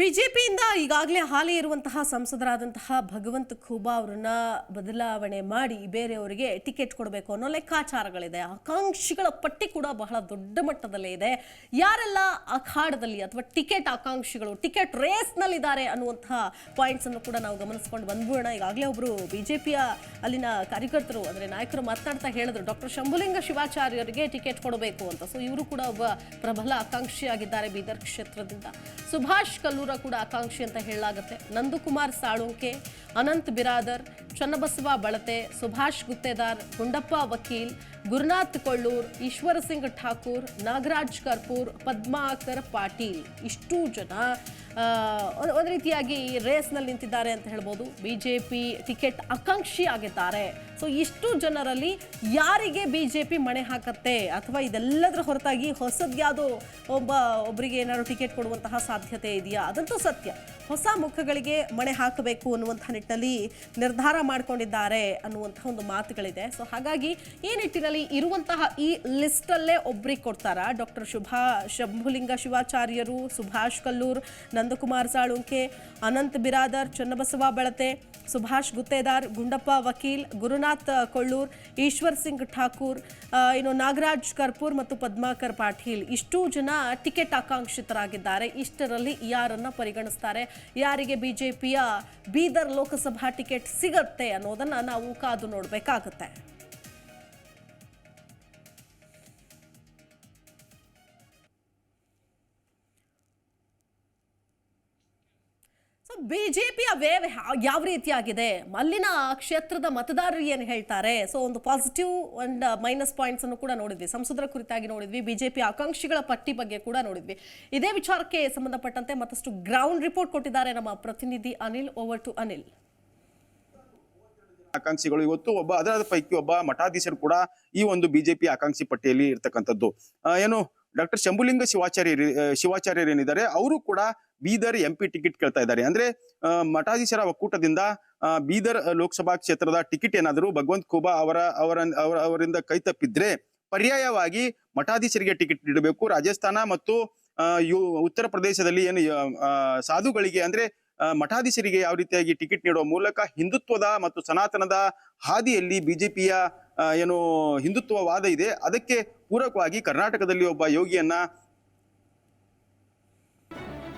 ಬಿಜೆಪಿಯಿಂದ ಈಗಾಗಲೇ ಹಾಲಿ ಇರುವಂತಹ ಸಂಸದರಾದಂತಹ ಭಗವಂತ ಖೂಬಾ ಅವರನ್ನ ಬದಲಾವಣೆ ಮಾಡಿ ಬೇರೆಯವರಿಗೆ ಟಿಕೆಟ್ ಕೊಡಬೇಕು ಅನ್ನೋ ಲೆಕ್ಕಾಚಾರಗಳಿದೆ. ಆಕಾಂಕ್ಷಿಗಳ ಪಟ್ಟಿ ಕೂಡ ಬಹಳ ದೊಡ್ಡ ಮಟ್ಟದಲ್ಲೇ ಇದೆ. ಯಾರೆಲ್ಲ ಅಖಾಡದಲ್ಲಿ ಅಥವಾ ಟಿಕೆಟ್ ಆಕಾಂಕ್ಷಿಗಳು, ಟಿಕೆಟ್ ರೇಸ್ನಲ್ಲಿದ್ದಾರೆ ಅನ್ನುವಂತಹ ಪಾಯಿಂಟ್ಸ್ ಅನ್ನು ಕೂಡ ನಾವು ಗಮನಿಸ್ಕೊಂಡು ಬಂದ್ಬಿಡೋಣ. ಈಗಾಗಲೇ ಒಬ್ಬರು ಬಿಜೆಪಿಯ ಅಲ್ಲಿನ ಕಾರ್ಯಕರ್ತರು, ಅಂದ್ರೆ ನಾಯಕರು ಮಾತನಾಡ್ತಾ ಹೇಳಿದ್ರು ಡಾಕ್ಟರ್ ಶಂಭುಲಿಂಗ ಶಿವಾಚಾರ್ಯರಿಗೆ ಟಿಕೆಟ್ ಕೊಡಬೇಕು ಅಂತ. ಸೊ ಇವರು ಕೂಡ ಒಬ್ಬ ಪ್ರಬಲ ಆಕಾಂಕ್ಷಿಯಾಗಿದ್ದಾರೆ ಬೀದರ್ ಕ್ಷೇತ್ರದಿಂದ. ಸುಭಾಷ್ ಕಲ್ಲೂರ ಕೂಡ ಆಕಾಂಕ್ಷಿ ಅಂತ ಹೇಳಲಾಗುತ್ತೆ. ನಂದಕುಮಾರ್ ಸಾಳುಂಕೆ ಅನಂತ್ ಬಿರಾದರ್ ಚನ್ನಬಸವ ಬಳತೆ ಸುಭಾಷ್ ಗುತ್ತೇದಾರ್ ಗುಂಡಪ್ಪ ವಕೀಲ್ ಗುರುನಾಥ್ ಕೊಳ್ಳೂರ್, ಈಶ್ವರ ಸಿಂಗ್ ಠಾಕೂರ್, ನಾಗರಾಜ್ ಕರ್ಪೂರ್, ಪದ್ಮಾಕರ್ ಪಾಟೀಲ್ ಇಷ್ಟು ಜನ ಒಂದ್- ರೀತಿಯಾಗಿ ರೇಸ್ನಲ್ಲಿ ನಿಂತಿದ್ದಾರೆ ಅಂತ ಹೇಳ್ಬೋದು. ಬಿಜೆಪಿ ಟಿಕೆಟ್ ಆಕಾಂಕ್ಷಿ ಆಗಿದ್ದಾರೆ. ಸೊ ಇಷ್ಟು ಜನರಲ್ಲಿ ಯಾರಿಗೆ ಬಿಜೆಪಿ ಮಣೆ ಹಾಕತ್ತೆ ಅಥವಾ ಇದೆಲ್ಲದರ ಹೊರತಾಗಿ ಹೊಸದ್ಯಾವುದೋ ಒಬ್ಬ ಒಬ್ಬರಿಗೆ ಏನಾದ್ರು ಟಿಕೆಟ್ ಕೊಡುವಂತಹ ಸಾಧ್ಯತೆ ಇದೆಯಾ? ಅದಂತೂ ಸತ್ಯ. ಹೊಸ ಮುಖಗಳಿಗೆ ಮಣೆ ಹಾಕಬೇಕು ಅನ್ನುವಂಥ ನಿಟ್ಟಿನಲ್ಲಿ ನಿರ್ಧಾರ ಮಾಡಿಕೊಂಡಿದ್ದಾರೆ ಅನ್ನುವಂಥ ಒಂದು ಮಾತುಗಳಿದೆ. ಸೊ ಹಾಗಾಗಿ ಈ ನಿಟ್ಟಿನಲ್ಲಿ ಇರುವಂತಹ ಈ ಲಿಸ್ಟಲ್ಲೇ ಒಬ್ರಿಗೆ ಕೊಡ್ತಾರಾ. ಡಾಕ್ಟರ್ ಶುಭಾ ಶಂಭುಲಿಂಗ ಶಿವಾಚಾರ್ಯರು, ಸುಭಾಷ್ ಕಲ್ಲೂರ್, ನಂದಕುಮಾರ್ ಸಾಳುಂಕೆ, ಅನಂತ್ ಬಿರಾದರ್, ಚನ್ನಬಸವ ಬಳತೆ, ಸುಭಾಷ್ ಗುತ್ತೇದಾರ್, ಗುಂಡಪ್ಪ ವಕೀಲ್, ಗುರುನಾಥ್ ಕೊಳ್ಳೂರ್, ಈಶ್ವರ್ ಸಿಂಗ್ ಠಾಕೂರ್ ಇನ್ನು ನಾಗರಾಜ್ ಕರ್ಪೂರ್ ಮತ್ತು ಪದ್ಮಾಕರ್ ಪಾಟೀಲ್. ಇಷ್ಟೂ ಜನ ಟಿಕೆಟ್ ಆಕಾಂಕ್ಷಿತರಾಗಿದ್ದಾರೆ. ಇಷ್ಟರಲ್ಲಿ ಯಾರನ್ನ ಪರಿಗಣಿಸ್ತಾರೆ? ಯಾರಿಗೆ ಬಿಜೆಪಿಯ ಬೀದರ್ ಲೋಕಸಭಾ ಟಿಕೆಟ್ ಸಿಗತ್ತೆ ಅನ್ನೋದನ್ನ ನಾವು ಕಾದು ನೋಡಬೇಕಾಗುತ್ತೆ. ಸೊ ಪಿಯ ವೇವ್ ಯಾವ ರೀತಿಯಾಗಿದೆ ಅಲ್ಲಿನ ಕ್ಷೇತ್ರದ ಮತದಾರರು ಏನು ಹೇಳ್ತಾರೆ? ಸೊ ಒಂದು ಪಾಸಿಟಿವ್ ಅಂಡ್ ಮೈನಸ್ ಪಾಯಿಂಟ್ಸ್ ಅನ್ನು ಕೂಡ ನೋಡಿದ್ವಿ. ಸಂಸದರ ಕುರಿತಾಗಿ ನೋಡಿದ್ವಿ ಬಿಜೆಪಿ ಆಕಾಂಕ್ಷಿಗಳ ಪಟ್ಟಿ ಬಗ್ಗೆ ಕೂಡ ನೋಡಿದ್ವಿ. ಇದೇ ವಿಚಾರಕ್ಕೆ ಸಂಬಂಧಪಟ್ಟಂತೆ ಮತ್ತಷ್ಟು ಗ್ರೌಂಡ್ ರಿಪೋರ್ಟ್ ಕೊಟ್ಟಿದ್ದಾರೆ ನಮ್ಮ ಪ್ರತಿನಿಧಿ ಅನಿಲ್. Over to Anil. ಆಕಾಂಕ್ಷಿಗಳು ಇವತ್ತು ಒಬ್ಬ ಅದರ ಪೈಕಿ ಒಬ್ಬ ಮಠಾಧೀಶರು ಕೂಡ ಈ ಒಂದು ಬಿಜೆಪಿ ಆಕಾಂಕ್ಷಿ ಪಟ್ಟಿಯಲ್ಲಿ ಇರ್ತಕ್ಕಂಥದ್ದು. ಏನು ಡಾಕ್ಟರ್ ಶಂಭುಲಿಂಗ ಶಿವಾಚಾರ್ಯ ಶಿವಾಚಾರ್ಯರು ಏನಿದ್ದಾರೆ ಅವರು ಕೂಡ ಬೀದರ್ ಎಂ ಪಿ ಟಿಕೆಟ್ ಕೇಳ್ತಾ ಇದ್ದಾರೆ. ಅಂದ್ರೆ ಮಠಾಧೀಶರ ಒಕ್ಕೂಟದಿಂದ ಬೀದರ್ ಲೋಕಸಭಾ ಕ್ಷೇತ್ರದ ಟಿಕೆಟ್ ಏನಾದರೂ ಭಗವಂತ್ ಖೂಬಾ ಅವರ ಅವರ ಅವರ, ಅವರಿಂದ ಕೈ ತಪ್ಪಿದ್ರೆ ಪರ್ಯಾಯವಾಗಿ ಮಠಾಧೀಶರಿಗೆ ಟಿಕೆಟ್ ನೀಡಬೇಕು. ರಾಜಸ್ಥಾನ ಮತ್ತು ಉತ್ತರ ಪ್ರದೇಶದಲ್ಲಿ ಏನು ಸಾಧುಗಳಿಗೆ ಅಂದ್ರೆ ಮಠಾಧೀಶರಿಗೆ ಯಾವ ರೀತಿಯಾಗಿ ಟಿಕೆಟ್ ನೀಡುವ ಮೂಲಕ ಹಿಂದುತ್ವದ ಮತ್ತು ಸನಾತನದ ಹಾದಿಯಲ್ಲಿ ಬಿಜೆಪಿಯ ಏನು ಹಿಂದುತ್ವವಾದ ಇದೆ. ಅದಕ್ಕೆ ಪೂರಕವಾಗಿ ಕರ್ನಾಟಕದಲ್ಲಿ ಒಬ್ಬ ಯೋಗಿಯನ್ನ